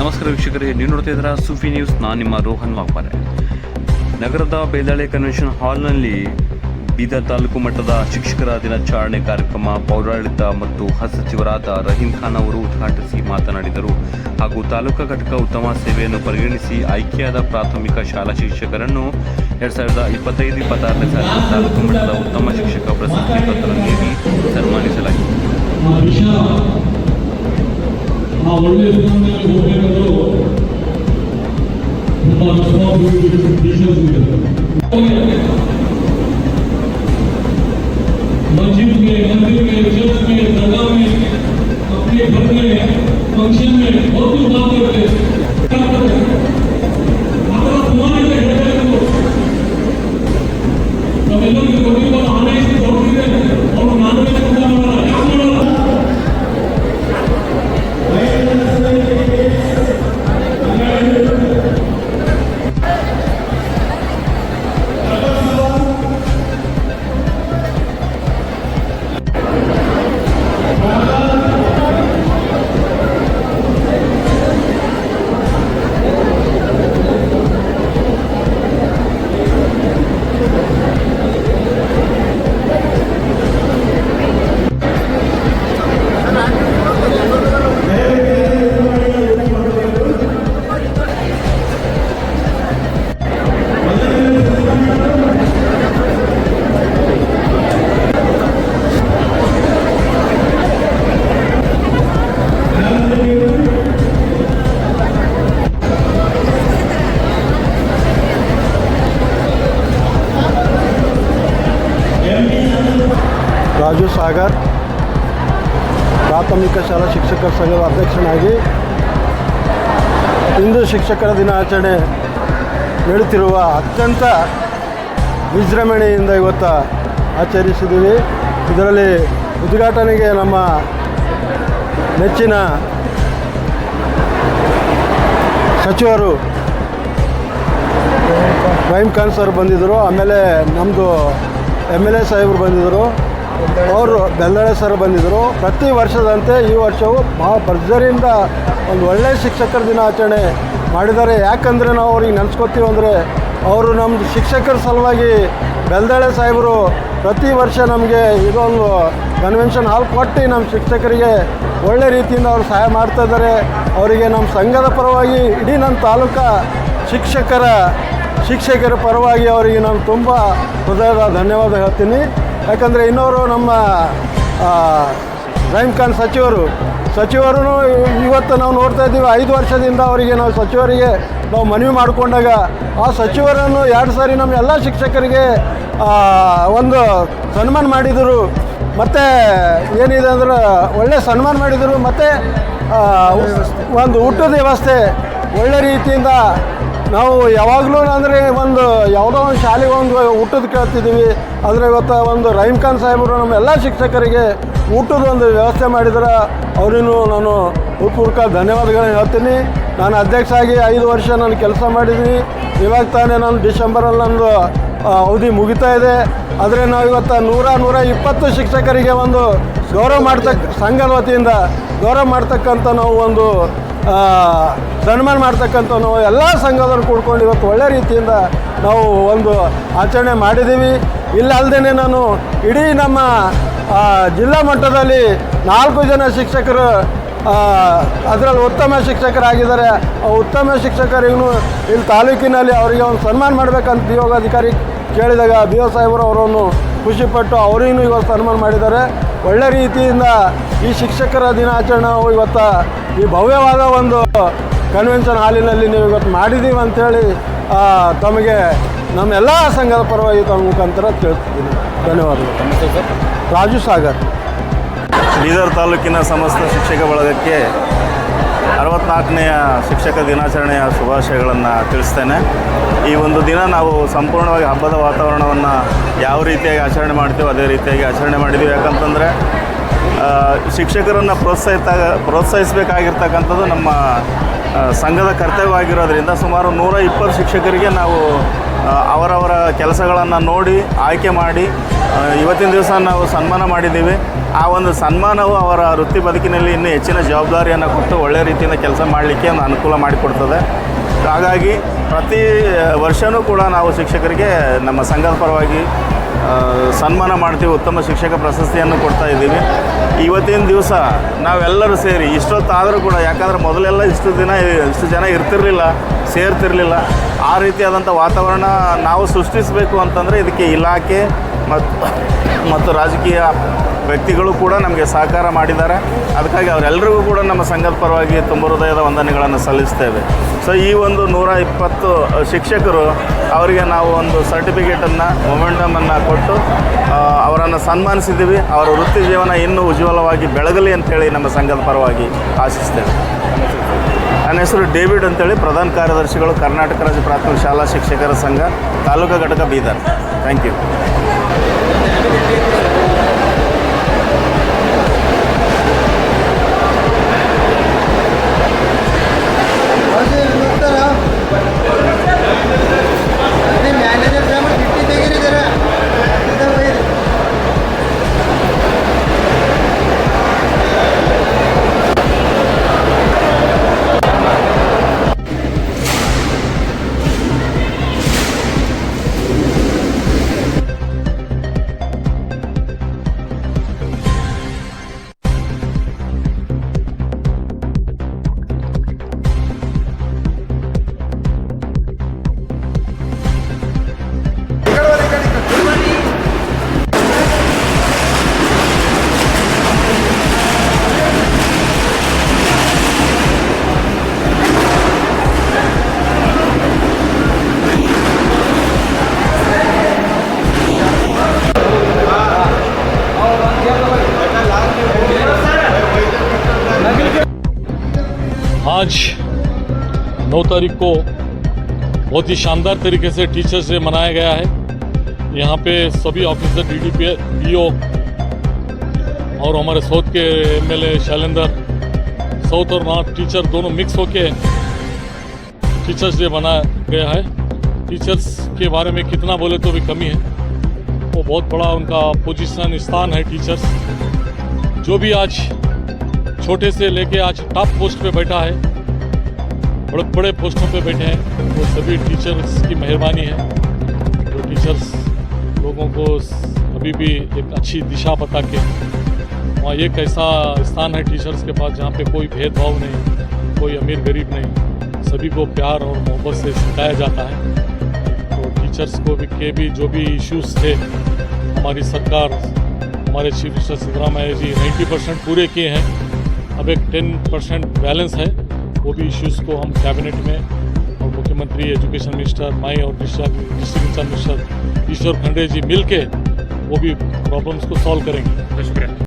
ನಮಸ್ಕಾರ ವೀಕ್ಷಕರೇ, ನೀವು ನೋಡ್ತಾ ಇದ್ದೀರಾ ಸುಫಿ ನ್ಯೂಸ್. ನಾನು ನಿಮ್ಮ ರೋಹನ್ ವಾಗ್ಬಾರೆ ನಗರದ ಬೇದಾಳೆ ಕನ್ವೆನ್ಷನ್ ಹಾಲ್ನಲ್ಲಿ ಬೀದರ್ ತಾಲೂಕು ಮಟ್ಟದ ಶಿಕ್ಷಕರ ದಿನಾಚರಣೆ ಕಾರ್ಯಕ್ರಮ ಪೌರಾಡಳಿತ ಮತ್ತು ಸಚಿವರಾದ ರಹೀಂ ಖಾನ್ ಅವರು ಉದ್ಘಾಟಿಸಿ ಮಾತನಾಡಿದರು. ಹಾಗೂ ತಾಲೂಕಾ ಘಟಕ ಉತ್ತಮ ಸೇವೆಯನ್ನು ಪರಿಗಣಿಸಿ ಆಯ್ಕೆಯಾದ ಪ್ರಾಥಮಿಕ ಶಾಲಾ ಶಿಕ್ಷಕರನ್ನು ಎರಡ್ ಸಾವಿರದ ಇಪ್ಪತ್ತೈದು ಇಪ್ಪತ್ತಾರನೇ ಸಾಲಿನ ತಾಲೂಕು ಮಟ್ಟದ ಉತ್ತಮ ಶಿಕ್ಷಕ ಪ್ರಶಸ್ತಿ ಪತ್ರ ನೀಡಿ ಸನ್ಮಾನಿಸಲಾಯಿತು ಆ ವಿಷಯ ಆ ಒಳ್ಳೆಯ ಸ್ಥಾನದಲ್ಲಿ ಹೋಗಬೇಕಾದ್ರೂ ತುಂಬ ರೆಸ್ಪಾನ್ಸಿಬಿಲಿಟೀಸ್ मस्जिद में मंदिर में चर्च में दरगाह में अपने घर में फंक्शन में बहुत कुछ बात करते ಸಾಗರ್. ಪ್ರಾಥಮಿಕ ಶಾಲಾ ಶಿಕ್ಷಕರ ಸಂಘದ ಅಧ್ಯಕ್ಷನಾಗಿ ಇಂದು ಶಿಕ್ಷಕರ ದಿನಾಚರಣೆ ನಡೆಯುತ್ತಿರುವ ಅತ್ಯಂತ ವಿಜೃಂಭಣೆಯಿಂದ ಇವತ್ತು ಆಚರಿಸಿದ್ದೀವಿ. ಇದರಲ್ಲಿ ಉದ್ಘಾಟನೆಗೆ ನಮ್ಮ ನೆಚ್ಚಿನ ಸಚಿವರು ರಹೀಮ್ ಖಾನ್ ಸರ್ ಬಂದಿದ್ದರು. ಆಮೇಲೆ ನಮ್ಮದು ಎಂ ಎಲ್ ಎ ಸಾಹೇಬರು ಬಂದಿದ್ದರು. ಅವರು ಬೆಲ್ಲಳೆ ಸರ್ ಬಂದಿದ್ದರು ಪ್ರತಿ ವರ್ಷದಂತೆ ಈ ವರ್ಷವೂ ಭಾಳ ಭರ್ಜರಿಯಿಂದ ಒಂದು ಒಳ್ಳೆಯ ಶಿಕ್ಷಕರ ದಿನಾಚರಣೆ ಮಾಡಿದ್ದಾರೆ. ಯಾಕಂದರೆ ನಾವು ಅವ್ರಿಗೆ ನೆನೆಸ್ಕೊತೀವಿ ಅಂದರೆ ಅವರು ನಮ್ಮದು ಶಿಕ್ಷಕರ ಸಲುವಾಗಿ ಬೆಲ್ದಾಳೆ ಸಾಹೇಬರು ಪ್ರತಿ ವರ್ಷ ನಮಗೆ ಇದೊಂದು ಕನ್ವೆನ್ಷನ್ ಹಾಲ್ ಕೊಟ್ಟು ನಮ್ಮ ಶಿಕ್ಷಕರಿಗೆ ಒಳ್ಳೆ ರೀತಿಯಿಂದ ಅವರು ಸಹಾಯ ಮಾಡ್ತಾ ಇದ್ದಾರೆ. ಅವರಿಗೆ ನಮ್ಮ ಸಂಘದ ಪರವಾಗಿ ಇಡೀ ನಮ್ಮ ತಾಲೂಕ ಶಿಕ್ಷಕರ ಶಿಕ್ಷಕರ ಪರವಾಗಿ ಅವರಿಗೆ ನಾನು ತುಂಬ ಹೃದಯದ ಧನ್ಯವಾದ ಹೇಳ್ತೀನಿ. ಯಾಕಂದರೆ ಇನ್ನೋರು ನಮ್ಮ ರಹೀಮ್ ಖಾನ್ ಸಚಿವರು ಸಚಿವರು ಇವತ್ತು ನಾವು ನೋಡ್ತಾ ಇದ್ದೀವಿ. ಐದು ವರ್ಷದಿಂದ ಅವರಿಗೆ ನಾವು ಸಚಿವರಿಗೆ ನಾವು ಮನವಿ ಮಾಡಿಕೊಂಡಾಗ ಆ ಸಚಿವರನ್ನು ಎರಡು ಸಾರಿ ನಮ್ಮ ಎಲ್ಲ ಶಿಕ್ಷಕರಿಗೆ ಒಂದು ಸನ್ಮಾನ ಮಾಡಿದರು. ಮತ್ತು ಏನಿದೆ ಅಂದ್ರೆ ಒಳ್ಳೆ ಸನ್ಮಾನ ಮಾಡಿದರು. ಮತ್ತು ಒಂದು ಊಟದ ವ್ಯವಸ್ಥೆ ಒಳ್ಳೆ ರೀತಿಯಿಂದ ನಾವು ಯಾವಾಗಲೂ ಅಂದರೆ ಒಂದು ಯಾವುದೋ ಒಂದು ಶಾಲೆಗೆ ಒಂದು ಊಟದ ಕೇಳ್ತಿದ್ದೀವಿ. ಆದರೆ ಇವತ್ತು ಒಂದು ರಹೀಮ್ ಖಾನ್ ಸಾಹೇಬರು ನಮ್ಮ ಎಲ್ಲ ಶಿಕ್ಷಕರಿಗೆ ಊಟದ ಒಂದು ವ್ಯವಸ್ಥೆ ಮಾಡಿದ್ರೆ. ಅವರಿಗೂ ನಾನು ಹೃತ್ಪೂರ್ವಕ ಧನ್ಯವಾದಗಳನ್ನ ಹೇಳ್ತೀನಿ. ನಾನು ಅಧ್ಯಕ್ಷ ಆಗಿ ಐದು ವರ್ಷ ನಾನು ಕೆಲಸ ಮಾಡಿದ್ದೀನಿ. ಇವಾಗ ತಾನೇ ನಾನು ಡಿಸೆಂಬರಲ್ಲಿ ನಂದು ಅವಧಿ ಮುಗಿತಾ ಇದೆ. ಆದರೆ ನಾವು ಇವತ್ತು ನೂರ ನೂರ ಇಪ್ಪತ್ತು ಶಿಕ್ಷಕರಿಗೆ ಒಂದು ಗೌರವ ಮಾಡ್ತಕ್ಕ ಸಂಘದ ವತಿಯಿಂದ ಗೌರವ ಮಾಡ್ತಕ್ಕಂಥ ನಾವು ಒಂದು ಸನ್ಮಾನ ಮಾಡ್ತಕ್ಕಂಥ ನಾವು ಎಲ್ಲ ಸಂಘದವ್ರು ಕೂಡ್ಕೊಂಡು ಇವತ್ತು ಒಳ್ಳೆ ರೀತಿಯಿಂದ ನಾವು ಒಂದು ಆಚರಣೆ ಮಾಡಿದ್ದೀವಿ. ಇಲ್ಲಲ್ದೇ ನಾನು ಇಡೀ ನಮ್ಮ ಜಿಲ್ಲಾ ಮಟ್ಟದಲ್ಲಿ ನಾಲ್ಕು ಜನ ಶಿಕ್ಷಕರು ಅದರಲ್ಲಿ ಉತ್ತಮ ಶಿಕ್ಷಕರಾಗಿದ್ದಾರೆ. ಆ ಉತ್ತಮ ಶಿಕ್ಷಕರಿಗೂ ಇಲ್ಲಿ ತಾಲೂಕಿನಲ್ಲಿ ಅವರಿಗೆ ಒಂದು ಸನ್ಮಾನ ಮಾಡಬೇಕಂತ ಬಿ ಅಧಿಕಾರಿ ಕೇಳಿದಾಗ ಬಿ ಒ ಸಾಹೇಬರು ಅವರನ್ನು ಖುಷಿಪಟ್ಟು ಅವರಿಗೂ ಇವತ್ತು ಸನ್ಮಾನ ಮಾಡಿದ್ದಾರೆ. ಒಳ್ಳೆ ರೀತಿಯಿಂದ ಈ ಶಿಕ್ಷಕರ ದಿನಾಚರಣೆ ನಾವು ಇವತ್ತು ಈ ಭವ್ಯವಾದ ಒಂದು ಕನ್ವೆನ್ಷನ್ ಹಾಲಿನಲ್ಲಿ ನೀವು ಇವತ್ತು ಮಾಡಿದ್ದೀವಿ ಅಂಥೇಳಿ ತಮಗೆ ನಮ್ಮೆಲ್ಲ ಸಂಘದ ಪರವಾಗಿ ತಮ್ಮ ಮುಖಾಂತರ ತಿಳಿಸ್ತೀನಿ ಧನ್ಯವಾದಗಳು. ರಾಜು ಸಾಗರ್. ಬೀದರ್ ತಾಲೂಕಿನ ಸಮಸ್ತ ಶಿಕ್ಷಕ ಬಳಗಕ್ಕೆ ಅರವತ್ನಾಲ್ಕನೆಯ ಶಿಕ್ಷಕ ದಿನಾಚರಣೆಯ ಶುಭಾಶಯಗಳನ್ನು ತಿಳಿಸ್ತೇನೆ. ಈ ಒಂದು ದಿನ ನಾವು ಸಂಪೂರ್ಣವಾಗಿ ಹಬ್ಬದ ವಾತಾವರಣವನ್ನು ಯಾವ ರೀತಿಯಾಗಿ ಆಚರಣೆ ಮಾಡ್ತೀವೋ ಅದೇ ರೀತಿಯಾಗಿ ಆಚರಣೆ ಮಾಡಿದ್ದೀವಿ ಯಾಕಂತಂದರೆ ಶಿಕ್ಷಕರನ್ನು ಪ್ರೋತ್ಸಾಹಿತ, ಪ್ರೋತ್ಸಾಹಿಸಬೇಕಾಗಿರ್ತಕ್ಕಂಥದ್ದು ನಮ್ಮ ಸಂಘದ ಕರ್ತವ್ಯವಾಗಿರೋದ್ರಿಂದ ಸುಮಾರು ನೂರ ಇಪ್ಪತ್ತು ಶಿಕ್ಷಕರಿಗೆ ನಾವು ಅವರವರ ಕೆಲಸಗಳನ್ನು ನೋಡಿ, ಆಯ್ಕೆ ಮಾಡಿ ಇವತ್ತಿನ ದಿವಸ ನಾವು ಸನ್ಮಾನ ಮಾಡಿದ್ದೀವಿ. ಆ ಒಂದು ಸನ್ಮಾನವು ಅವರ ವೃತ್ತಿ ಬದುಕಿನಲ್ಲಿ ಇನ್ನೂ ಹೆಚ್ಚಿನ ಜವಾಬ್ದಾರಿಯನ್ನು ಕೊಟ್ಟು ಒಳ್ಳೆಯ ರೀತಿಯಿಂದ ಕೆಲಸ ಮಾಡಲಿಕ್ಕೆ ಒಂದು ಅನುಕೂಲ ಮಾಡಿಕೊಡ್ತದೆ. ಹಾಗಾಗಿ ಪ್ರತಿ ವರ್ಷವೂ ಕೂಡ ನಾವು ಶಿಕ್ಷಕರಿಗೆ ನಮ್ಮ ಸಂಘದ ಪರವಾಗಿ ಸನ್ಮಾನ ಮಾಡ್ತೀವಿ, ಉತ್ತಮ ಶಿಕ್ಷಕ ಪ್ರಶಸ್ತಿಯನ್ನು ಕೊಡ್ತಾ ಇದ್ದೀವಿ. ಇವತ್ತಿನ ದಿವಸ ನಾವೆಲ್ಲರೂ ಸೇರಿ, ಇಷ್ಟೊತ್ತಾದರೂ ಕೂಡ, ಯಾಕಂದರೆ ಮೊದಲೆಲ್ಲ ಇಷ್ಟು ದಿನ ಇಷ್ಟು ಜನ ಇರ್ತಿರಲಿಲ್ಲ, ಸೇರ್ತಿರಲಿಲ್ಲ. ಆ ರೀತಿಯಾದಂಥ ವಾತಾವರಣ ನಾವು ಸೃಷ್ಟಿಸಬೇಕು ಅಂತಂದರೆ ಇದಕ್ಕೆ ಇಲಾಖೆ ಮತ್ತು ಮತ್ತು ರಾಜಕೀಯ ವ್ಯಕ್ತಿಗಳು ಕೂಡ ನಮಗೆ ಸಹಕಾರ ಮಾಡಿದ್ದಾರೆ. ಅದಕ್ಕಾಗಿ ಅವರೆಲ್ಲರಿಗೂ ಕೂಡ ನಮ್ಮ ಸಂಘದ ಪರವಾಗಿ ತುಂಬ ಹೃದಯದ ವಂದನೆಗಳನ್ನು ಸಲ್ಲಿಸ್ತೇವೆ. ಸೊ, ಈ ಒಂದು ನೂರ ಇಪ್ಪತ್ತು ಶಿಕ್ಷಕರು ಅವರಿಗೆ ನಾವು ಒಂದು ಸರ್ಟಿಫಿಕೇಟನ್ನು ಮೊಮೆಂಟಮನ್ನು ಕೊಟ್ಟು ಅವರನ್ನು ಸನ್ಮಾನಿಸಿದ್ದೀವಿ. ಅವರ ವೃತ್ತಿ ಜೀವನ ಇನ್ನೂ ಉಜ್ವಲವಾಗಿ ಬೆಳಗಲಿ ಅಂತೇಳಿ ನಮ್ಮ ಸಂಘದ ಪರವಾಗಿ ಆಶಿಸ್ತೇವೆ. ನನ್ನ ಹೆಸರು ಡೇವಿಡ್ ಅಂತೇಳಿ. ಪ್ರಧಾನ ಕಾರ್ಯದರ್ಶಿಗಳು ಕರ್ನಾಟಕ ರಾಜ್ಯ ಪ್ರಾಥಮಿಕ ಶಾಲಾ ಶಿಕ್ಷಕರ ಸಂಘ, ತಾಲೂಕು ಘಟಕ ಬೀದರ್. ಥ್ಯಾಂಕ್ ಯು आज 9 तारीख को बहुत ही शानदार तरीके से टीचर्स डे मनाया गया है। यहाँ पे सभी ऑफिसर डी डी पी और हमारे साउथ के M L A Shailendra south और नॉर्थ टीचर दोनों मिक्स होके टीचर्स डे मनाया गया है। टीचर्स के बारे में कितना बोले तो भी कमी है। वो बहुत बड़ा उनका पोजीशन स्थान है टीचर्स जो भी आज छोटे से लेके आज टॉप पोस्ट पे बैठा है। बड़े बड़े पोस्टों पे बैठे हैं। वो सभी टीचर्स की मेहरबानी है। जो टीचर्स लोगों को अभी भी एक अच्छी दिशा बता के वहाँ एक ऐसा स्थान है टीचर्स के पास जहाँ पे कोई भेदभाव नहीं, कोई अमीर गरीब नहीं। सभी को प्यार और मोहब्बत से सिखाया जाता है। तो टीचर्स को भी के भी जो भी इश्यूज़ थे, हमारी सरकार, हमारे chief minister Siddaramaiah ji 90 percent पूरे किए हैं। अब एक टेन परसेंट बैलेंस है, वो भी इश्यूज़ को हम कैबिनेट में और मुख्यमंत्री एजुकेशन मिनिस्टर माई और डिस्ट्रिक्ट मिनिस्टर ईश्वर खंडे जी मिल के वो भी प्रॉब्लम्स को सॉल्व करेंगे।